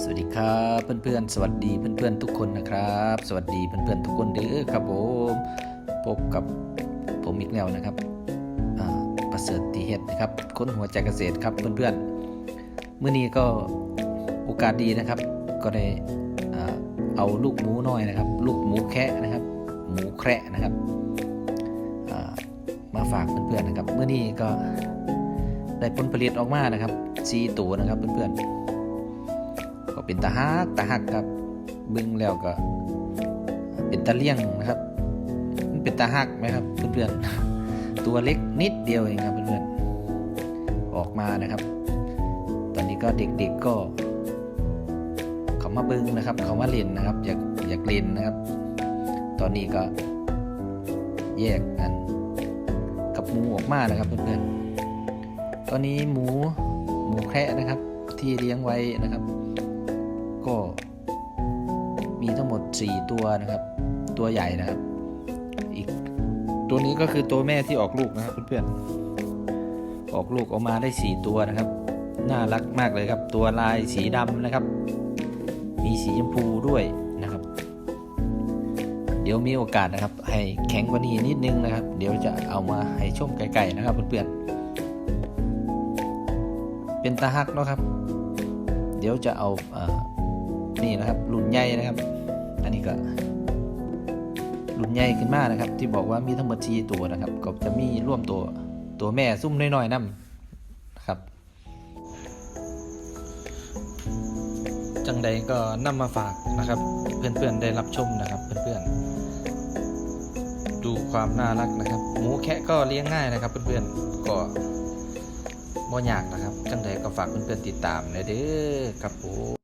สวัสดีครับเพื่อนๆ สวัสดีเพื่อนๆทุกคนนะครับ สวัสดีเพื่อนๆทุกคนเด้อครับผมพบกับผมอีกแล้วนะครับประเสริฐตีเฮ็ดนะครับคนหัวใจเกษตรครับเพื่อนๆเมื่อนี้ก็โอกาสดีนะครับ ก็ได้เอาลูกหมูน้อยนะครับ ลูกหมูแคะนะครับ หมูแคระนะครับมาฝากเพื่อนๆนะครับเมื่อนี้ก็ได้ผลผลิตออกมานะครับสีตัวนะครับเพื่อนๆ เป็นตาฮักตาฮักครับเบึงแล้วก็ เป็นตาเลี่ยงนะครับ มันเป็นตาฮักไหมครับเพื่อนๆตัวเล็กนิดเดียวเองครับเพื่อนๆออกมานะครับ ตอนนี้ก็เด็กๆก็เขามาเบิ้งนะครับ เขามาเล่นนะครับ อยากอยากเล่นนะครับ ตอนนี้ก็ แยกกันกับหมูออกมานะครับเพื่อนๆตอนนี้หมูหมูแคระนะครับที่เลี้ยงไว้นะครับ ก็มีทั้งหมด 4 ตัวนะครับ ตัวใหญ่นะครับ อีกตัวนี้ก็คือตัวแม่ที่ออกลูกนะครับเพื่อนๆออกลูกออกมาได้ 4 ตัวนะครับ น่ารักมากเลยครับ ตัวลายสีดำนะครับ มีสีชมพูด้วยนะครับ เดี๋ยวมีโอกาสนะครับ ให้แข็งกว่านี้นิดนึงนะครับ เดี๋ยวจะเอามาให้ชมไก่ๆนะครับเพื่อนๆเป็นตาฮักเนาะครับ เดี๋ยวจะเอาอา นี่นะครับรุ่นใหญ่นะครับ อันนี้ก็รุ่นใหญ่ขึ้นมานะครับ ที่บอกว่ามีทั้งหมด4ตัวนะครับ ก็จะมีร่วมตัวตัวแม่ซุ่มน้อยๆนํนะครับ จังใดก็นำมาฝากนะครับ เพื่อนๆได้รับชมนะครับ เพื่อนๆ ดูความน่ารักนะครับ หมูแคะก็เลี้ยงง่ายนะครับ เพื่อนๆก็บ่ยากนะครับ จังใดก็ฝากเพื่อนๆติดตามเลยเด้อครับผม